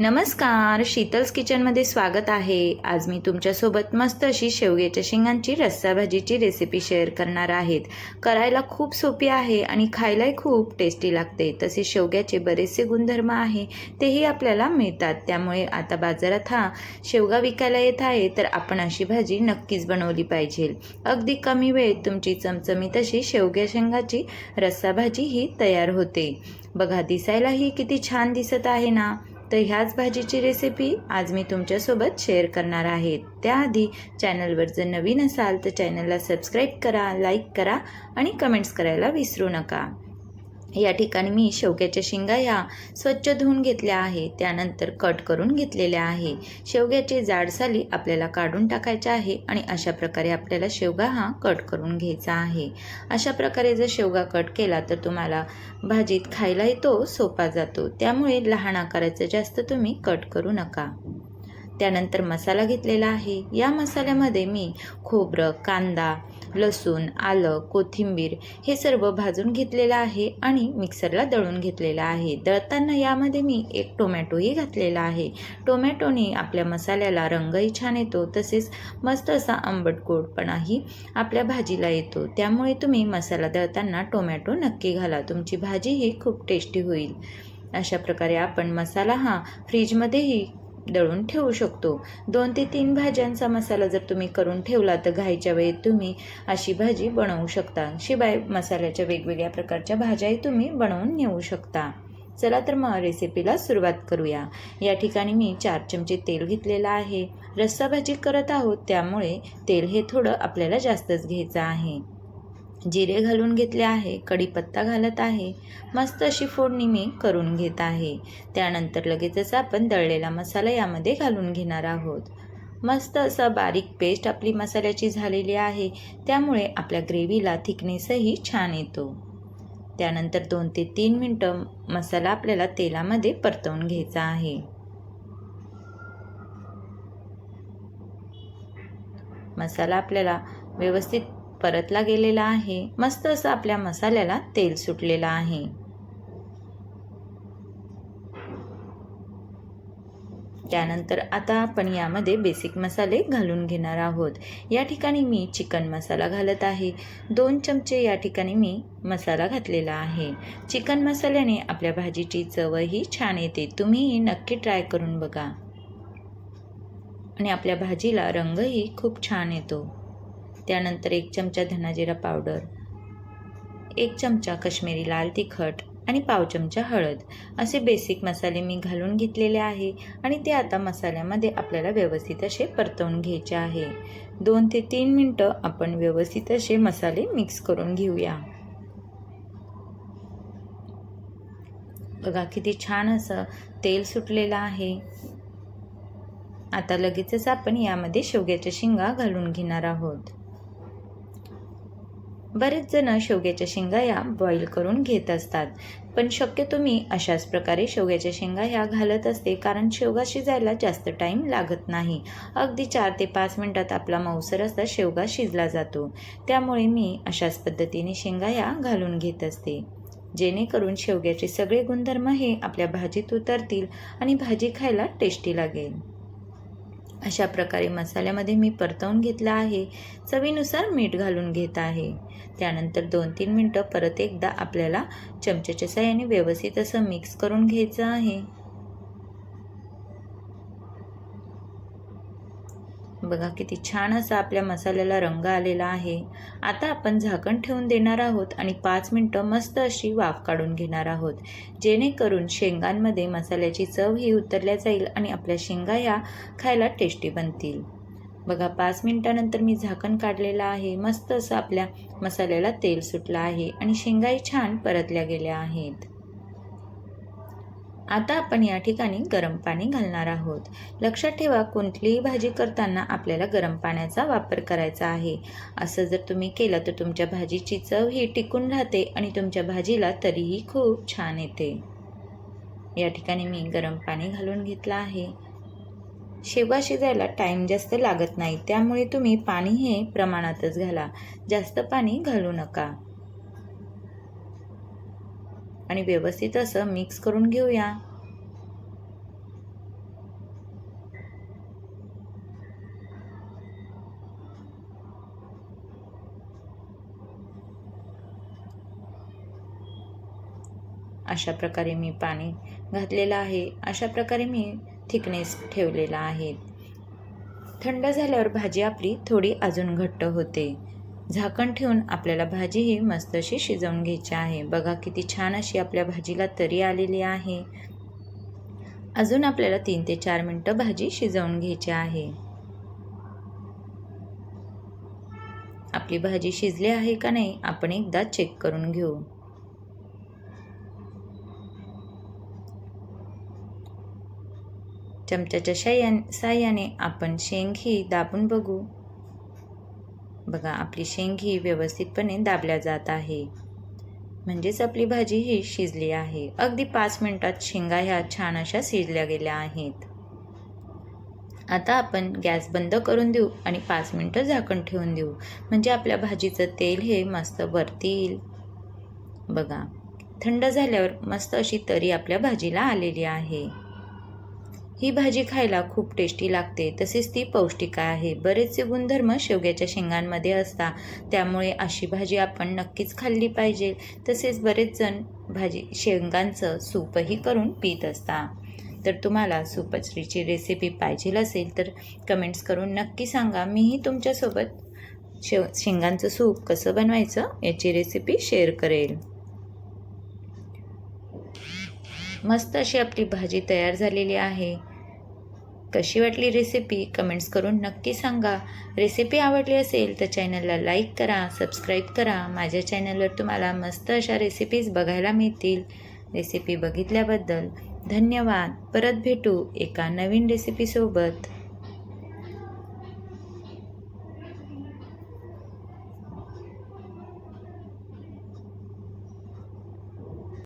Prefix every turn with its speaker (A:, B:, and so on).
A: नमस्कार शीतल्स किचनमध्ये स्वागत आहे. आज मी तुमच्यासोबत मस्त अशी शेवग्याच्या शेंगांची रस्सा भाजीची रेसिपी शेअर करणार आहेत. करायला खूप सोपी आहे आणि खायलाही खूप टेस्टी लागते. तसे शेवग्याचे बरेचसे गुणधर्म आहे तेही आपल्याला मिळतात. त्यामुळे आता बाजारात हा शेवगा विकायला येत आहे तर आपण अशी भाजी नक्कीच बनवली पाहिजे. अगदी कमी वेळेत तुमची चमचमीत अशी शेवग्या शेंगाची रस्सा भाजी ही तयार होते. बघा दिसायलाही किती छान दिसत आहे ना? तर ह्याच भाजीची रेसिपी आज मी तुमच्यासोबत शेअर करणार आहे. त्याआधी चॅनलवर जर नवीन असाल तर चॅनलला सबस्क्राईब करा लाईक करा आणि कमेंट्स करायला विसरू नका. या ठिकाणी मी शेवग्याच्या शेंगा ह्या स्वच्छ धुवून घेतल्या आहे. त्यानंतर कट करून घेतलेल्या आहे. शेवग्याचे जाडसाली आपल्याला काढून टाकायचे आहे आणि अशा प्रकारे आपल्याला शेवगा हा कट करून घ्यायचा आहे. अशा प्रकारे जर शेवगा कट केला तर तुम्हाला भाजीत खायलाही तो सोपा जातो. त्यामुळे लहान आकाराचं जास्त तुम्ही कट करू नका. त्यानंतर मसाला घेतलेला आहे. या मसाल्यामध्ये मी खोबरं कांदा लसूण आलं कोथिंबीर हे सर्व भाजून घेतलेलं आहे आणि मिक्सरला दळून घेतलेलं आहे. दळताना यामध्ये मी एक टोमॅटोही घातलेला आहे. टोमॅटोने आपल्या मसाल्याला रंगही छान येतो तसेच मस्त असा आंबट गोडपणाही आपल्या भाजीला येतो. त्यामुळे तुम्ही मसाला दळताना टोमॅटो नक्की घाला. तुमची भाजी ही खूप टेस्टी होईल. अशा प्रकारे आपण मसाला हा फ्रीजमध्येही दळून ठेवू शकतो. दोन ते तीन भाज्यांचा मसाला जर तुम्ही करून ठेवला तर घाईच्या वेळेत तुम्ही अशी भाजी बनवू शकता. शिवाय मसाल्याच्या वेगवेगळ्या प्रकारच्या भाज्याही तुम्ही बनवून नेऊ शकता. चला तर मग रेसिपीला सुरुवात करूया. या ठिकाणी मी चार चमचे तेल घेतलेलं आहे. रस्सा भाजी करत आहोत त्यामुळे तेल हे थोडं आपल्याला जास्तच घ्यायचं आहे. जिरे घालून घेतले आहे कढीपत्ता घालत आहे मस्त अशी फोडणी मी करून घेत आहे. त्यानंतर लगेचच आपण दळलेला मसाला यामध्ये घालून घेणार आहोत. मस्त असं बारीक पेस्ट आपली मसाल्याची झालेली आहे त्यामुळे आपल्या ग्रेव्हीला थिकनेसही छान येतो. त्यानंतर दोन ते तीन मिनटं मसाला आपल्याला तेलामध्ये परतवून घ्यायचा आहे. मसाला आपल्याला व्यवस्थित परतला गेलेला आहे. मस्त असं आपल्या मसाल्याला तेल सुटलेलं आहे. त्यानंतर आता आपण यामध्ये बेसिक मसाले घालून घेणार आहोत. या ठिकाणी मी चिकन मसाला घालत आहे. दोन चमचे या ठिकाणी मी मसाला घातलेला आहे. चिकन मसाल्याने आपल्या भाजीची चवही छान येते. तुम्हीही नक्की ट्राय करून बघा. आणि आपल्या भाजीला रंगही खूप छान येतो. त्यानंतर एक चमचा धनाजिरा पावडर एक चमचा कश्मीरी लाल तिखट आणि पाव चमचा हळद. असे बेसिक मसाले मी घालून घेतलेले आहे आणि ते आता मसाल्यामध्ये आपल्याला व्यवस्थित असे परतवून घ्यायचे आहे. दोन ते तीन मिनटं आपण व्यवस्थित असे मसाले मिक्स करून घेऊया. बघा किती छान असं तेल सुटलेलं आहे. आता लगेचच आपण यामध्ये शेवग्याच्या शेंगा घालून घेणार आहोत. बरेच जण शेवग्याच्या शेंगा या बॉईल करून घेत असतात. पण शक्यतो मी अशाच प्रकारे शेवग्याच्या शेंगा ह्या घालत असते कारण शेवगा शिजायला जास्त टाईम लागत नाही. अगदी चार ते पाच मिनटात आपला मऊसर असा शेवगा शिजला जातो. त्यामुळे मी अशाच पद्धतीने शेंगा या घालून घेत असते. जेणेकरून शेवग्याचे सगळे गुणधर्म हे आपल्या भाजीत उतरतील आणि भाजी खायला टेस्टी लागेल. अशा प्रकारे मसाल्यामध्ये मी परतवून घेतला आहे. चवीनुसार मीठ घालून घेत आहे. त्यानंतर दोन तीन मिनटं परत एकदा आपल्याला चमच्याच्या साह्याने व्यवस्थित असं मिक्स करून घ्यायचं आहे. बघा किती छान असा आपल्या मसाल्याला रंग आलेला आहे. आता आपण झाकण ठेवून देणार आहोत आणि पाच मिनटं मस्त अशी वाफ काढून घेणार आहोत. जेणेकरून शेंगांमध्ये मसाल्याची चव ही उतरल्या जाईल आणि आपल्या शेंगा या खायला टेस्टी बनतील. बघा पाच मिनटानंतर मी झाकण काढलेलं आहे. मस्त असं आपल्या मसाल्याला तेल सुटलं आहे आणि शेंगाही छान परतल्या गेल्या आहेत. आता आपण या ठिकाणी गरम पाणी घालणार आहोत. लक्षात ठेवा कोणतीही भाजी करताना आपल्याला गरम पाण्याचा वापर करायचा आहे. असं जर तुम्ही केलं तर तुमच्या भाजीची चव ही टिकून राहते आणि तुमच्या भाजीला तरीही खूप छान येते. या ठिकाणी मी गरम पाणी घालून घेतलं आहे. शेवगा शिजायला टाईम जास्त लागत नाही त्यामुळे तुम्ही पाणी हे प्रमाणातच घाला. जास्त पाणी घालू नका. आणि व्यवस्थित असं मिक्स करून घेऊया. अशा प्रकारे मी पाणी घातलेलं आहे. अशा प्रकारे मी थिकनेस ठेवलेला आहे. थंड झाल्यावर भाजी आपली थोडी अजून घट्ट होते. झाकण ठेवून आपल्याला भाजी ही मस्त अशी शिजवून घ्यायची आहे. बघा किती छान अशी आपल्या भाजीला तरी आलेली आहे. अजून आपल्याला तीन ते चार मिनटं भाजी शिजवून घ्यायची आहे. आपली भाजी शिजली आहे का नाही आपण एकदा चेक करून घेऊ. चमच्याच्या साह्या साह्याने आपण शेंग ही दाबून बघू. बघा आपली शेंगी व्यवस्थितपणे दाबल्या जात आहे. म्हणजेच आपली भाजी ही शिजली आहे. अगदी पाच मिनटात शेंगा ह्या छान अशा शिजल्या गेल्या आहेत. आता आपण गॅस बंद करून देऊ आणि पाच मिनटं झाकण ठेवून देऊ. म्हणजे आपल्या भाजीचं तेल हे मस्त वरती येईल बघा थंड झाल्यावर मस्त अशी तरी आपल्या भाजीला आलेली आहे. ही भाजी खायला खूप टेस्टी लागते. तसेच ती पौष्टिक आहे. बरेचसे गुणधर्म शेवग्याच्या शेंगांमध्ये असतात. त्यामुळे अशी भाजी आपण नक्कीच खाल्ली पाहिजे. तसेच बरेच जण भाजी शेंगांचं सूपही करून पीत असतात. तर तुम्हाला सुपचरीची रेसिपी पाहिजे असेल तर कमेंट्स करून नक्की सांगा. मीही तुमच्यासोबत शेव शेंगांचं सूप कसं बनवायचं याची रेसिपी शेअर करेल. मस्त अशी आपली भाजी तयार झालेली आहे. कशी वाटली रेसिपी कमेंट्स करून नक्की सांगा. रेसिपी आवडली असेल तर चॅनलला लाईक करा सबस्क्राईब करा. माझ्या चॅनलवर तुम्हाला मस्त अशा रेसिपीज बघायला मिळतील. रेसिपी बघितल्याबद्दल धन्यवाद. परत भेटू एका नवीन रेसिपीसोबत